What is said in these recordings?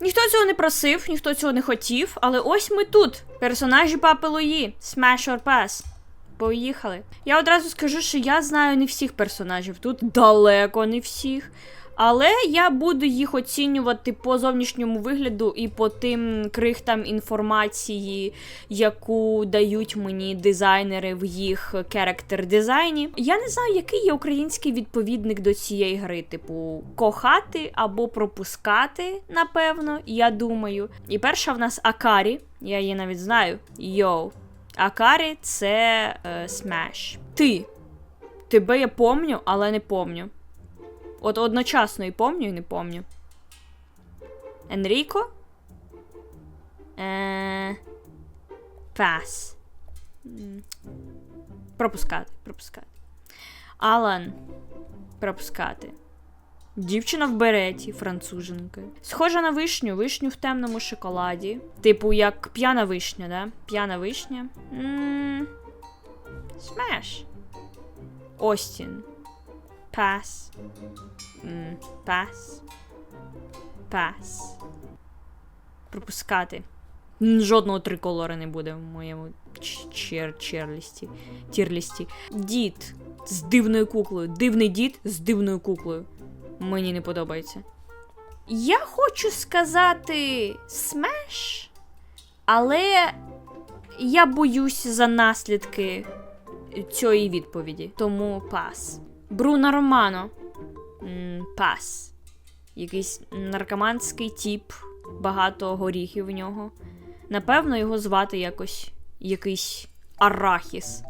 Ніхто цього не просив, ніхто цього не хотів, але ось ми тут. Персонажі Папи Луї. Smash or Pass. Поїхали. Я одразу скажу, що я знаю не всіх персонажів тут, далеко не всіх. Але я буду їх оцінювати по зовнішньому вигляду і по тим крихтам інформації, яку дають мені дизайнери в їх керактер дизайні. Я не знаю, який є український відповідник до цієї гри, типу кохати або пропускати, напевно, я думаю. І перша в нас Акарі, я її навіть знаю. Йоу. Акарі це е, Smash. Ти. Тебе я помню, але не помню. От одночасно і помню, і не помню. Енріко? Е... Пас. Пропускати, пропускати. Алан. Пропускати. Дівчина в береті, француженка. Схожа на вишню, вишню в темному шоколаді. Типу, як п'яна вишня, да? П'яна вишня. Смеш. Остін. Пас. М, Пас. Пас. Пропускати. Жодного триколора не буде в моєму черлісті. Тірлісті. Дід з дивною куклою. Дивний дід з дивною куклою. Мені не подобається. Я хочу сказати смеш, але я боюсь за наслідки цієї відповіді. Тому пас. Бруно Романо. Пас. Якийсь наркоманський тіп, багато горіхів в нього. Напевно, його звати якось якийсь Арахіс.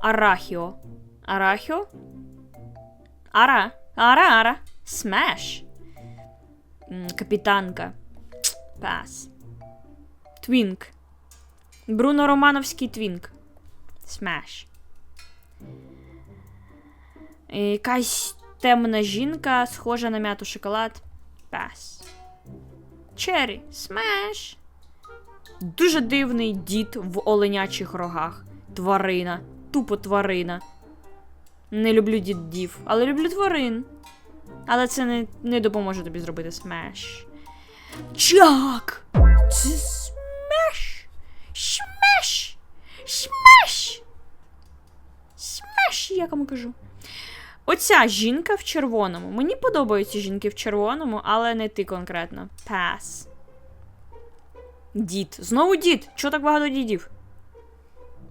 Арахіо. Арахіо? Ара. Ара, ара. Смеш. Капітанка. Пас. Твінк. Бруно Романовський твінк. Смеш. Якась темна жінка, схожа на м'яту шоколад. Пас. Черрі. Смеш. Дуже дивний дід в оленячих рогах. Тварина. Тупо тварина. Не люблю дідів, але люблю тварин. Але це не, не допоможе тобі зробити смеш. Джак! Це смеш! Смеш! Смеш! Смеш, я кому кажу. Оця жінка в червоному. Мені подобаються жінки в червоному, але не ти конкретно. Пас. Дід. Знову дід. Чого так багато дідів?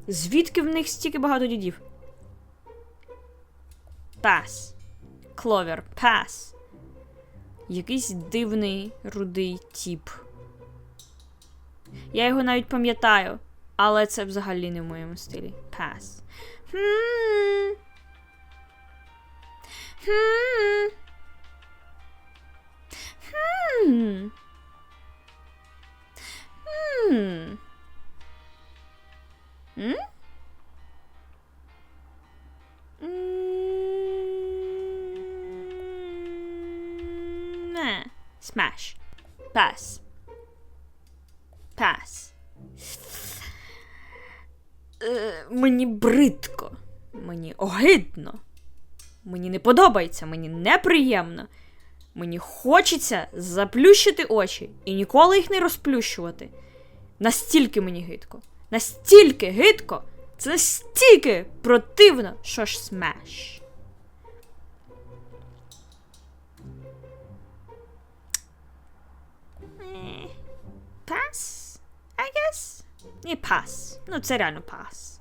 Звідки в них стільки багато дідів? Пас. Кловер. Пас. Якийсь дивний рудий тіп. Я його навіть пам'ятаю, але це взагалі не в моєму стилі. Пас. Хм. Хм. Хм. Хм. М? М, Smash. Pass. Pass. Е, мені бридко. Мені огидно. Мені не подобається, мені неприємно. Мені хочеться заплющити очі і ніколи їх не розплющувати. Настільки мені гидко. Настільки гидко. Це настільки противно, що ж смеш. Пас? I guess? Ні, пас. Ну, це реально пас.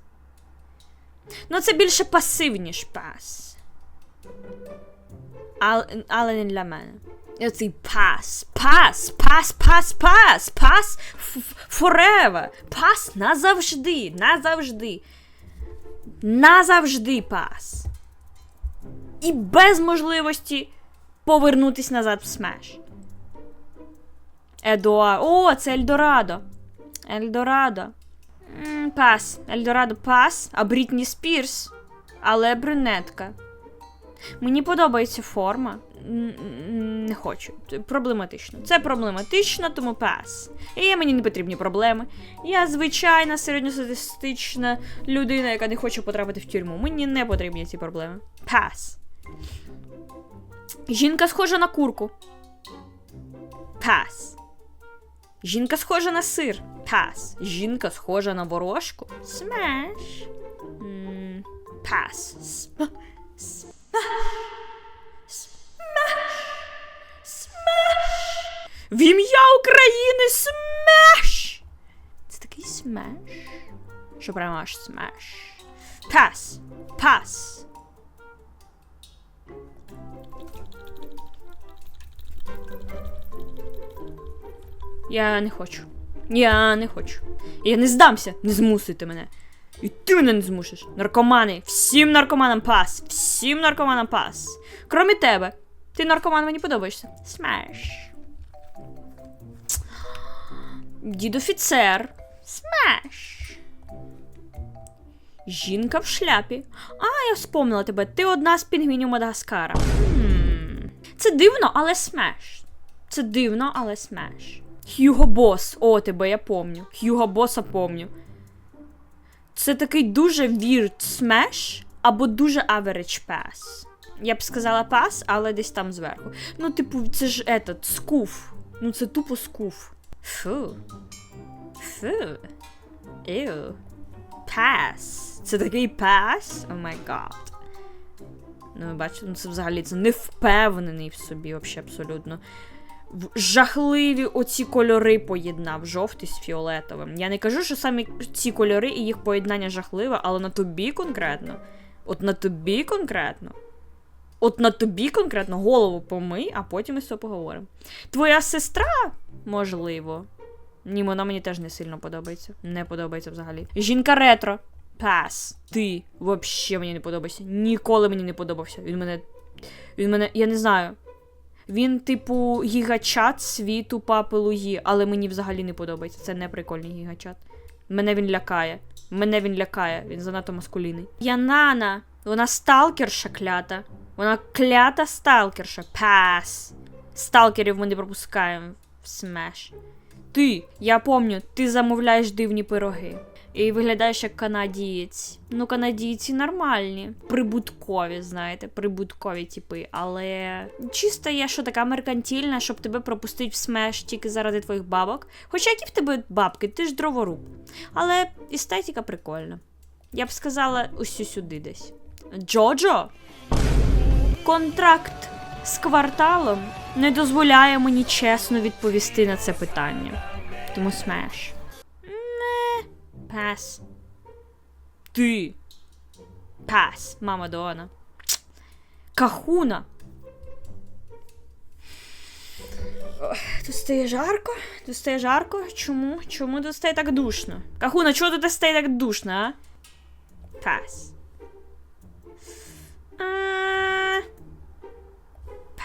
Ну, це більше пасив, ніж пас. Але, не для мене. Оцей пас, пас, пас, пас, пас, пас forever. Пас назавжди, назавжди. Назавжди пас. І без можливості повернутись назад в смеш. Едуар. О, це Ельдорадо. Ельдорадо. Пас. Ельдорадо пас, а Брітні Спірс. Але брюнетка. Мені подобається форма. Не хочу. Проблематично. Це проблематично, тому пас. І мені не потрібні проблеми. Я звичайна середньостатистична людина, яка не хоче потрапити в тюрму. Мені не потрібні ці проблеми. Пас. Жінка схожа на курку. Пас. Жінка схожа на сир. Пас. Жінка схожа на ворожку. Смеш. М, Пас. См- В ім'я України смеш! Це такий смеш. Що прямо аж смеш. Пас. Пас. Я не хочу. Я не хочу. Я не здамся. Не змусуйте мене. І ти мене не змусиш. Наркомани. Всім наркоманам пас. Всім наркоманам пас. Кромі тебе. Ти наркоман мені подобаєшся. Смеш. Дід офіцер. Смеш. Жінка в шляпі. А, я вспомнила тебе. Ти одна з пінгвінів Мадагаскара. Це дивно, але смеш. Це дивно, але смеш. Хьюго Бос. О, тебе я помню. Хьюго Боса помню. Це такий дуже weird смеш або дуже average pass. Я б сказала пас, але десь там зверху. Ну, типу, це ж этот, скуф. Ну, це тупо скуф. Фу. Фу. Ew. Пас. Це такий пас? О май гад. Ну, ви бачите, ну це взагалі це не в собі, взагалі, абсолютно. Жахливі оці кольори поєднав, жовтий з фіолетовим. Я не кажу, що саме ці кольори і їх поєднання жахливе, але на тобі конкретно. От на тобі конкретно. От на тобі конкретно голову помий, а потім ми з тобою поговоримо. Твоя сестра, можливо. Ні, вона мені теж не сильно подобається. Не подобається взагалі. Жінка ретро. Пас. Ти взагалі мені не подобаєшся. Ніколи мені не подобався. Він мене. Він мене. Я не знаю. Він, типу, гігачат світу папи Луї, але мені взагалі не подобається. Це не прикольний гігачат. Мене він лякає. Мене він лякає, він занадто маскулінний. Янана, вона сталкерша клята. Вона клята сталкерша. Пас. Сталкерів ми не пропускаємо в смеш. Ти, я помню, ти замовляєш дивні пироги. І виглядаєш як канадієць. Ну, канадійці нормальні. Прибуткові, знаєте, прибуткові типи. Але чисто є, що така меркантільна, щоб тебе пропустити в смеш тільки заради твоїх бабок. Хоча які в тебе бабки, ти ж дроворуб. Але естетика прикольна. Я б сказала, усю сюди десь. Джоджо? Контракт з кварталом не дозволяє мені чесно відповісти на це питання. Тому смеш. Пас. Ти. Пас, мама Дона. Кахуна. Тут стає жарко? Тут стає жарко? Чому? Чому тут стає так душно? Кахуна, чого тут стає так душно, а? Пас. А...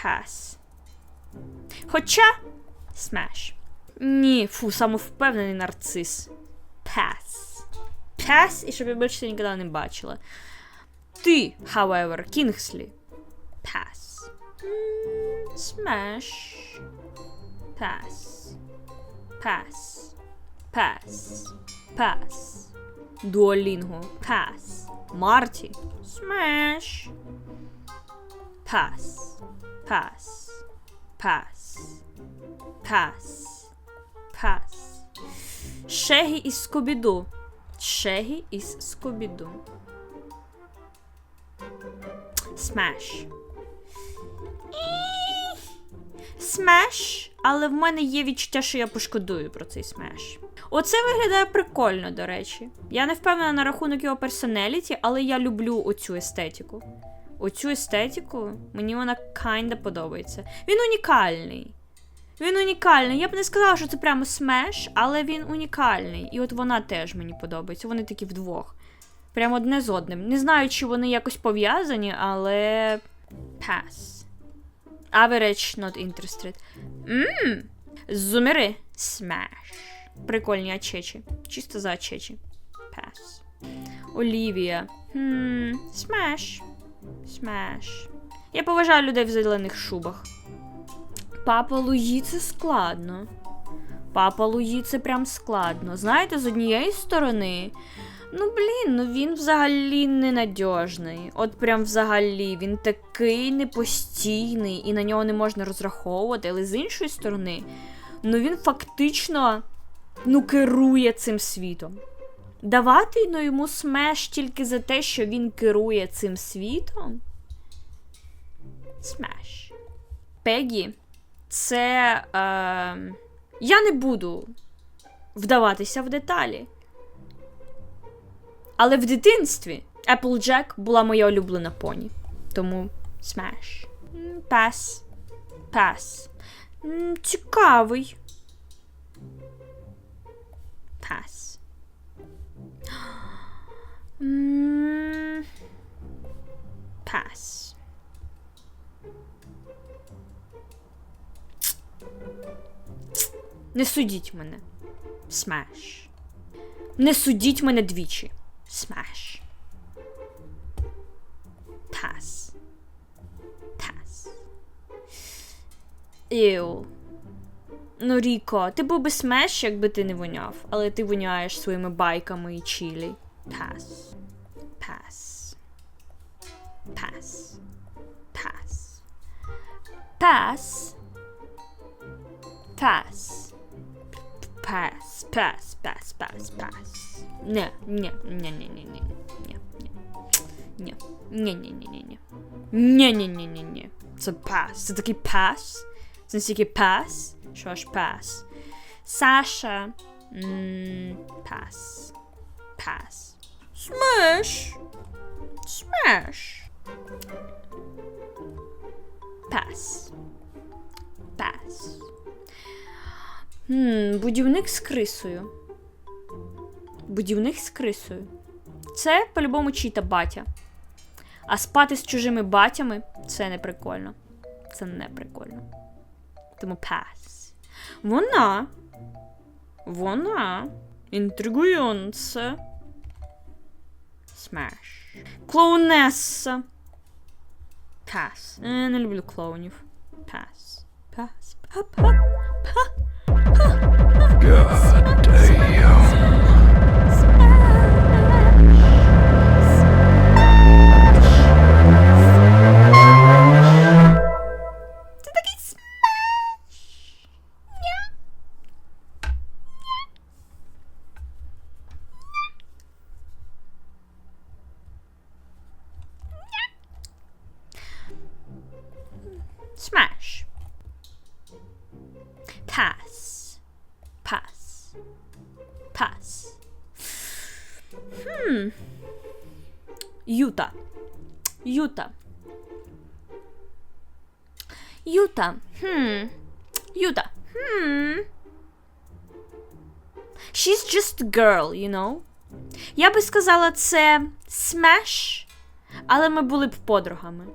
Пас. Хоча. Смеш. Ні, фу, самовпевнений нарцис. Пас. Пас, і щоб я більше ніколи не бачила. Ти, however, Кінгслі. Пас. Смеш. Пас. Пас. Пас. Пас. Дуолінго. Пас. Марті. Смеш. Пас. Пас. Пас. Пас. Пас. Шегі із Скобіду. Шегі із Скобіду. Смеш. Смеш, але в мене є відчуття, що я пошкодую про цей смеш. Оце виглядає прикольно, до речі. Я не впевнена на рахунок його персоналіті, але я люблю оцю естетику. Оцю естетику, мені вона kinda подобається. Він унікальний. Він унікальний. Я б не сказала, що це прямо смеш, але він унікальний. І от вона теж мені подобається. Вони такі вдвох. Прямо одне з одним. Не знаю, чи вони якось пов'язані, але. Pass. Average not interested. Ммм. Зумери. Smash. Прикольні ачечі. Чисто за ачечі. Pass. Олівія. Хм. Smash. Smash. Я поважаю людей в зелених шубах. Папа Луї це складно. Папа Луї це прям складно. Знаєте, з однієї сторони. Ну, блін, ну він взагалі ненадіжний. От прям взагалі, він такий непостійний і на нього не можна розраховувати, але з іншої сторони, Ну він фактично ну, керує цим світом. Давати ну, йому смеш тільки за те, що він керує цим світом. Смеш. Пегі, це. Е, я не буду вдаватися в деталі. Але в дитинстві Applejack була моя улюблена поні. Тому. М, Пас. Пас. Цікавий. Пас. М, Не судіть мене. Смеш. Не судіть мене двічі. Смеш. Пас. Пас. Іу. Ну, Ріко, ти був би смеш, якби ти не воняв, але ти воняєш своїми байками і чілі. Пас. Пас. Пас. Пас. Пас. Пас. Пас, пас, пас, пас, пас. Не, не, не, не, не, не, не, не. Ні, ні, ні, ні, ні. Ні, ні, ні, ні, ні. Це пас. Це такий пас. Це настільки пас, що аж пас. Саша. м, Пас. Пас. Смеш. Смеш. Пас. Пас. Хм, будівник з крисою. Будівник з крисою. Це по-любому чита батя. А спати з чужими батями це не прикольно. Це не прикольно. Тому пас. Вона. Вона. Інтригуюча. Смеш. Клоунеса. Пас. Е, не люблю клоунів. Пас. Пас. Па, Pass. Pass. Pass. Hmm. Юта. Юта. Юта. Хм. Юта. Хм. She's just a girl, you know? Я би сказала, це смеш, але ми були б подругами.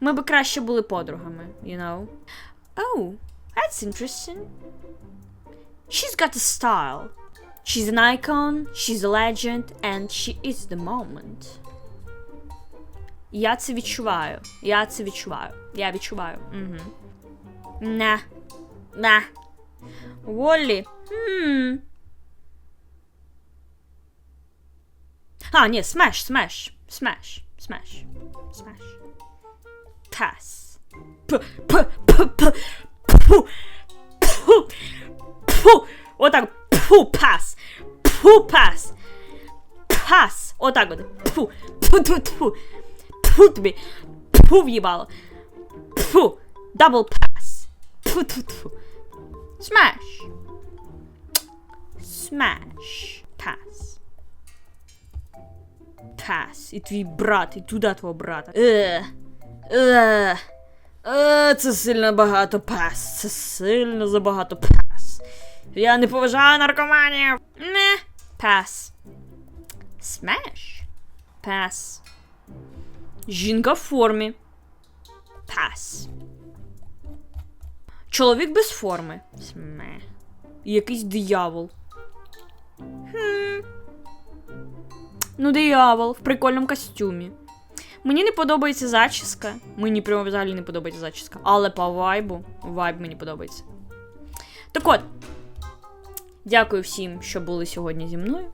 Ми би краще були подругами, you know? Oh, that's interesting. She's got a style. She's an icon, she's a legend, and she is the moment. Я це відчуваю. Я це відчуваю. Я відчуваю. Угу. Не. Не. Воллі. Хм. А, ні, смеш, смеш. Смеш. Смеш. Смеш. Пас. П, п, п, п, пу, пу, пу. Отак. Пу, пас. Пу, пас. Пас. Отак от. Пу, пу, ту, ту. Пу тобі. Пу в'їбало. Пу. Дабл пас. Пу, ту, ту. Смеш. Смеш. Пас. Пас. І твій брат, і туди твого брата. Е. Е. Е, це сильно багато пас. Це сильно забагато пас. Я не поважаю наркоманів. Не. Пас. Смеш. Пас. Жінка в формі. Пас. Чоловік без форми. Сме. Якийсь диявол. Хм. Ну, диявол в прикольному костюмі. Мені не подобається зачіска. Мені прямо взагалі не подобається зачіска. Але по вайбу, вайб мені подобається. Так от. Дякую всім, що були сьогодні зі мною.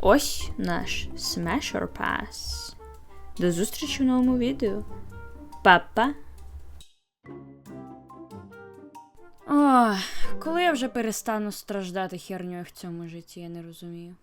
Ось наш Smasher Pass. До зустрічі в новому відео. Па-па! Ох, коли я вже перестану страждати херньою в цьому житті, я не розумію.